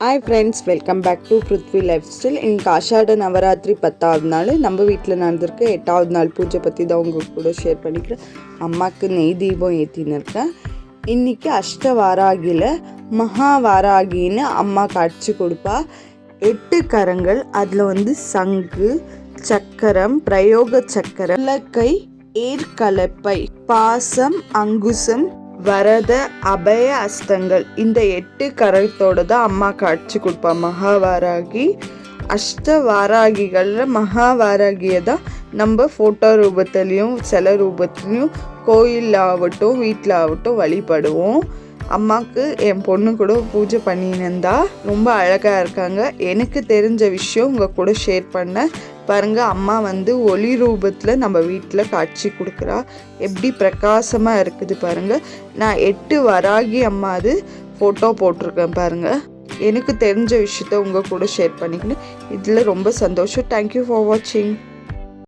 Hi friends welcome back to Prithvi life style இன்னைக்கு ஆஷாட நவராத்திரி பத்தாவது நாள் நம்ம வீட்டில் நடந்திருக்கு எட்டாவது நாள் பூஜை பற்றி தான் உங்கள் கூட ஷேர் பண்ணிக்கிறேன். அம்மாவுக்கு நெய் தீபம் ஏற்றின்னு இருக்கேன் இன்னைக்கு அஷ்டவாராகியில் மகா வாராகின்னு அம்மா காட்சி கொடுப்பா. எட்டு கரங்கள் அதில் வந்து சங்கு சக்கரம் பிரயோக சக்கரம் இலக்கை ஏற்கலப்பை பாசம் அங்குசம் வரத அபய அஸ்தங்கள். இந்த எட்டு கரத்தோட தான் அம்மா காட்சி கொடுப்பா. மகாவாராகி அஷ்ட வாராகிகளில் மகாவாராகியை தான் நம்ம ஃபோட்டோ ரூபத்துலேயும் சில ரூபத்துலேயும் கோயிலில் ஆகட்டும் வீட்டில் ஆகட்டும் வழிபடுவோம். அம்மாவுக்கு என் பொண்ணு கூட பூஜை பண்ணியிருந்தா ரொம்ப அழகாக இருக்காங்க. எனக்கு தெரிஞ்ச விஷயம் உங்கள் கூட ஷேர் பண்ணேன் பாருங்க அம்மா வந்து ஒளி ரூபத்தில் நம்ம வீட்டில் காட்சி கொடுக்குறா. எப்படி பிரகாசமாக இருக்குது பாருங்க. நான் எட்டு வராகி அம்மா அது ஃபோட்டோ போட்டிருக்கேன் பாருங்க. எனக்கு தெரிஞ்ச விஷயத்த உங்கள் கூட ஷேர் பண்ணிக்கணும் இதில் ரொம்ப சந்தோஷம். தேங்க்யூ ஃபார் வாட்சிங்